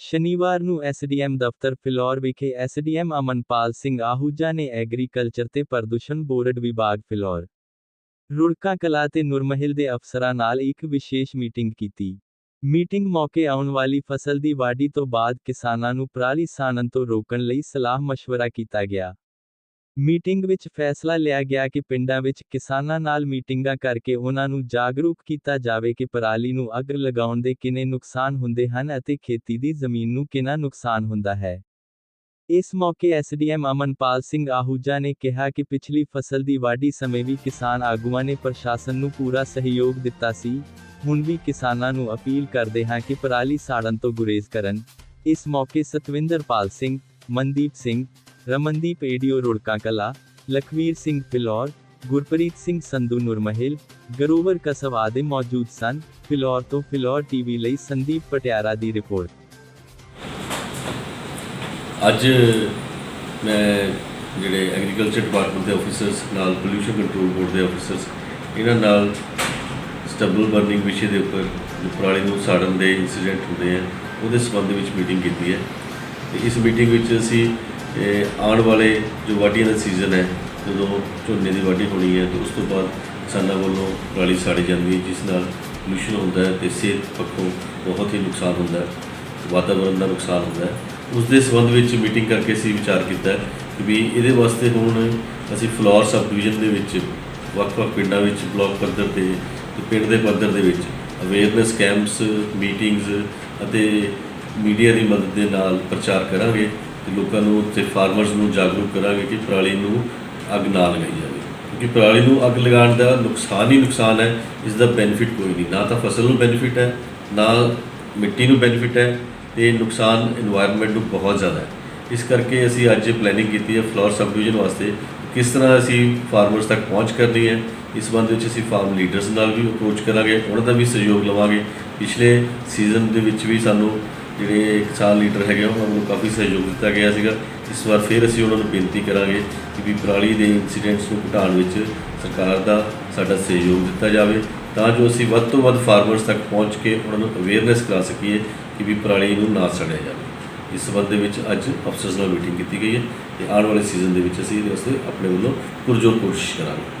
ਸ਼ਨੀਵਾਰ ਨੂੰ ਐਸਡੀਐਮ ਦਫ਼ਤਰ ਫਿਲੌਰ ਵਿਖੇ ਐਸਡੀਐਮ ਅਮਨਪਾਲ ਸਿੰਘ ਆਹੂਜਾ ਨੇ ਐਗਰੀਕਲਚਰ ਤੇ ਪ੍ਰਦੂਸ਼ਣ ਬੋਰਡ ਵਿਭਾਗ ਫਿਲੌਰ, ਰੁੜਕਾ ਕਲਾ ਤੇ ਨੁਰਮਹਿਲ ਦੇ ਅਫਸਰਾਂ ਨਾਲ ਇੱਕ ਵਿਸ਼ੇਸ਼ ਮੀਟਿੰਗ ਕੀਤੀ। ਮੀਟਿੰਗ ਮੌਕੇ ਆਉਣ ਵਾਲੀ ਫਸਲ ਦੀ ਵਾਢੀ ਤੋਂ ਬਾਅਦ ਕਿਸਾਨਾਂ ਨੂੰ ਪਰਾਲੀ ਸਾੜਨ ਤੋਂ ਰੋਕਣ ਲਈ ਸਲਾਹ ਮਸ਼ਵਰਾ ਕੀਤਾ ਗਿਆ। ਮੀਟਿੰਗ ਵਿੱਚ ਫੈਸਲਾ ਲਿਆ ਗਿਆ ਕਿ ਪਿੰਡਾਂ ਵਿੱਚ ਕਿਸਾਨਾਂ ਨਾਲ ਮੀਟਿੰਗਾਂ ਕਰਕੇ ਉਹਨਾਂ ਨੂੰ ਜਾਗਰੂਕ ਕੀਤਾ ਜਾਵੇ ਕਿ ਪਰਾਲੀ ਨੂੰ ਅੱਗ ਲਗਾਉਣ ਦੇ ਕਿੰਨੇ ਨੁਕਸਾਨ ਹੁੰਦੇ ਹਨ ਅਤੇ ਖੇਤੀ ਦੀ ਜ਼ਮੀਨ ਨੂੰ ਕਿੰਨਾ ਨੁਕਸਾਨ ਹੁੰਦਾ ਹੈ। ਇਸ ਮੌਕੇ ਐਸਡੀਐਮ ਅਮਨਪਾਲ ਸਿੰਘ ਆਹੂਜਾ ਨੇ ਕਿਹਾ ਕਿ ਪਿਛਲੀ ਫਸਲ ਦੀ ਵਾਢੀ ਸਮੇਂ ਵੀ ਕਿਸਾਨ ਆਗੂਆਂ ਨੇ ਪ੍ਰਸ਼ਾਸਨ ਨੂੰ ਪੂਰਾ ਸਹਿਯੋਗ ਦਿੱਤਾ ਸੀ। ਹੁਣ ਵੀ ਕਿਸਾਨਾਂ ਨੂੰ ਅਪੀਲ ਕਰਦੇ ਹਾਂ ਕਿ ਪਰਾਲੀ ਸਾੜਨ ਤੋਂ ਗੁਰੇਜ਼ ਕਰਨ। ਇਸ ਮੌਕੇ ਸਤਵਿੰਦਰਪਾਲ ਸਿੰਘ ਮਨਦੀਪ ਸਿੰਘ, ਰਮਨਦੀਪ ਏਡੀਓ ਰੁੜਕਾ ਕਲਾ, ਲਖਵੀਰ ਸਿੰਘ ਫਿਲੌਰ, ਗੁਰਪ੍ਰੀਤ ਸਿੰਘ ਸੰਧੂ ਨੂਰਮਹਿਲ, ਗਰੋਵਰ ਕਸਬ ਆਦਿ ਮੌਜੂਦ ਸਨ। ਫਿਲੌਰ ਤੋਂ ਫਿਲੌਰ ਟੀਵੀ ਲਈ ਸੰਦੀਪ ਪਟਿਆਰਾ ਦੀ ਰਿਪੋਰਟ। ਅੱਜ ਮੈਂ ਜਿਹੜੇ ਐਗਰੀਕਲਚਰ ਡਿਪਾਰਟਮੈਂਟ ਦੇ ਆਫੀਸਰਸ ਨਾਲ ਪੋਲੂਸ਼ਨ ਕੰਟਰੋਲ ਬੋਰਡ ਦੇ ਆਫੀਸਰਸ, ਇਹਨਾਂ ਨਾਲ ਸਟਬਲ ਬਰਨਿੰਗ ਵਿਸ਼ੇ ਦੇ ਉੱਪਰ ਜੋ ਪਰਾਲੀ ਨੂੰ ਸਾੜਨ ਦੇ ਇਨਸੀਡੈਂਟ ਹੁੰਦੇ ਆ, ਉਹਦੇ ਸੰਬੰਧ ਵਿੱਚ ਮੀਟਿੰਗ ਕੀਤੀ ਹੈ। ਤੇ ਇਸ ਮੀਟਿੰਗ ਵਿੱਚ ਅਸੀਂ ਆਉਣ ਵਾਲੇ ਜੋ ਵਾਢੀਆਂ ਦਾ ਸੀਜ਼ਨ ਹੈ, ਜਦੋਂ ਝੋਨੇ ਦੀ ਵਾਢੀ ਹੋਣੀ ਹੈ, ਤੇ ਉਸ ਤੋਂ ਬਾਅਦ ਕਿਸਾਨਾਂ ਵੱਲੋਂ ਪਰਾਲੀ ਸਾੜੀ ਜਾਂਦੀ ਹੈ, ਜਿਸ ਨਾਲ ਪੋਲੂਸ਼ਨ ਹੁੰਦਾ ਹੈ ਤੇ ਸਿਹਤ ਪੱਖੋਂ ਬਹੁਤ ਹੀ ਨੁਕਸਾਨ ਹੁੰਦਾ ਹੈ ਵਾਤਾਵਰਣ ਦਾ ਨੁਕਸਾਨ ਹੁੰਦਾ ਹੈ। ਉਸ ਦੇ ਸੰਬੰਧ ਵਿੱਚ ਮੀਟਿੰਗ ਕਰਕੇ ਅਸੀਂ ਵਿਚਾਰ ਕੀਤਾ ਕਿ ਵੀ ਇਹਦੇ ਵਾਸਤੇ ਹੁਣ ਅਸੀਂ ਫਲੋਰ ਸਬ ਡਿਵੀਜ਼ਨ ਦੇ ਵਿੱਚ, ਵੱਖ-ਵੱਖ ਪਿੰਡਾਂ ਵਿੱਚ ਬਲਾਕ ਪੱਧਰ ਤੇ ਤੇ ਪਿੰਡ ਦੇ ਪੱਧਰ ਦੇ ਵਿੱਚ ਅਵੇਅਰਨੈਸ ਕੈਂਪਸ ਮੀਟਿੰਗਸ ਅਤੇ ਮੀਡੀਆ ਦੀ ਮਦਦ ਦੇ ਨਾਲ ਪ੍ਰਚਾਰ ਕਰਾਂਗੇ ਤੇ ਲੋਕਾਂ ਨੂੰ ਤੇ ਫਾਰਮਰਸ ਨੂੰ ਜਾਗਰੂਕ ਕਰਾਂਗੇ ਕਿ ਪਰਾਲੀ ਨੂੰ ਅੱਗ ਨਾ ਲਗਾਈ ਜਾਵੇ। ਕਿਉਂਕਿ ਪਰਾਲੀ ਨੂੰ ਅੱਗ ਲਗਾਉਣ ਦਾ ਨੁਕਸਾਨ ਹੀ ਨੁਕਸਾਨ ਹੈ, ਇਸ ਦਾ ਬੈਨੀਫਿਟ ਕੋਈ ਨਹੀਂ। ਨਾ ਤਾਂ ਫਸਲ ਨੂੰ ਬੈਨੀਫਿਟ ਹੈ, ਨਾ ਮਿੱਟੀ ਨੂੰ ਬੈਨੀਫਿਟ ਹੈ ਤੇ ਨੁਕਸਾਨ এনवायरमेंट ਨੂੰ ਬਹੁਤ ਜ਼ਿਆਦਾ ਹੈ। ਇਸ ਕਰਕੇ ਅਸੀਂ ਅੱਜ ਪਲੈਨਿੰਗ ਕੀਤੀ ਹੈ ਫਲੋਰ ਸਬ ਡਿਵੀਜ਼ਨ ਵਾਸਤੇ ਕਿਸ ਤਰ੍ਹਾਂ ਅਸੀਂ ਫਾਰਮਰਸ ਤੱਕ ਪਹੁੰਚ ਕਰਨੀ ਹੈ। ਇਸ ਬੰਦ ਵਿੱਚ ਅਸੀਂ ਫਾਰਮ ਲੀਡਰਸ ਨਾਲ ਵੀ ਅਪਰੋਚ ਕਰਾਂਗੇ, ਉਹਨਾਂ ਦਾ ਵੀ ਸਹਿਯੋਗ ਲਵਾਂਗੇ। ਪਿਛਲੇ ਸੀਜ਼ਨ ਦੇ ਵਿੱਚ ਵੀ ਸਾਨੂੰ ਜਿਹੜੇ ਕਿਸਾਨ ਲੀਡਰ ਹੈਗੇ ਆ, ਉਹਨਾਂ ਨੂੰ ਕਾਫੀ ਸਹਿਯੋਗ ਦਿੱਤਾ ਗਿਆ ਸੀਗਾ। ਇਸ ਵਾਰ ਫਿਰ ਅਸੀਂ ਉਹਨਾਂ ਨੂੰ ਬੇਨਤੀ ਕਰਾਂਗੇ ਕਿ ਵੀ ਪਰਾਲੀ ਦੇ ਇਨਸੀਡੈਂਟਸ ਨੂੰ ਘਟਾਉਣ ਵਿੱਚ ਸਰਕਾਰ ਦਾ ਸਾਡਾ ਸਹਿਯੋਗ ਦਿੱਤਾ ਜਾਵੇ ਤਾਂ ਜੋ ਅਸੀਂ ਵੱਧ ਤੋਂ ਵੱਧ ਫਾਰਮਰਸ ਤੱਕ ਪਹੁੰਚ ਕੇ ਉਹਨਾਂ ਨੂੰ ਅਵੇਅਰਨੈਸ ਕਰਾ ਸਕੀਏ ਕਿ ਵੀ ਪਰਾਲੀ ਨੂੰ ਨਾ ਸੜਿਆ ਜਾਵੇ। ਇਸ ਸੰਬੰਧ ਦੇ ਵਿੱਚ ਅੱਜ ਅਫਸਰਸ ਨਾਲ ਮੀਟਿੰਗ ਕੀਤੀ ਗਈ ਹੈ ਤੇ ਆਉਣ ਵਾਲੇ ਸੀਜ਼ਨ ਦੇ ਵਿੱਚ ਅਸੀਂ ਇਹਦੇ ਵਾਸਤੇ ਆਪਣੇ ਵੱਲੋਂ ਪੁਰਜੋਰ ਕੋਸ਼ਿਸ਼ ਕਰਾਂਗੇ।